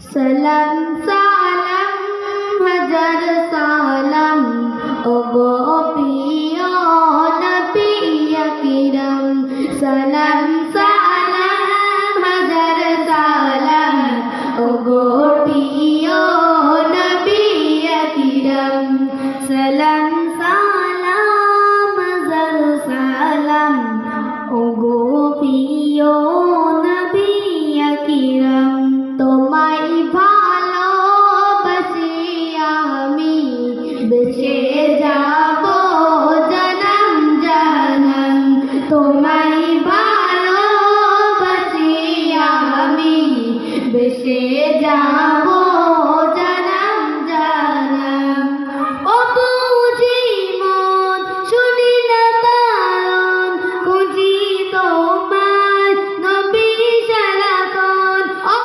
সালাম সালাম হাজার তোমায় ভালোবাসি আমি বেঁচে যাব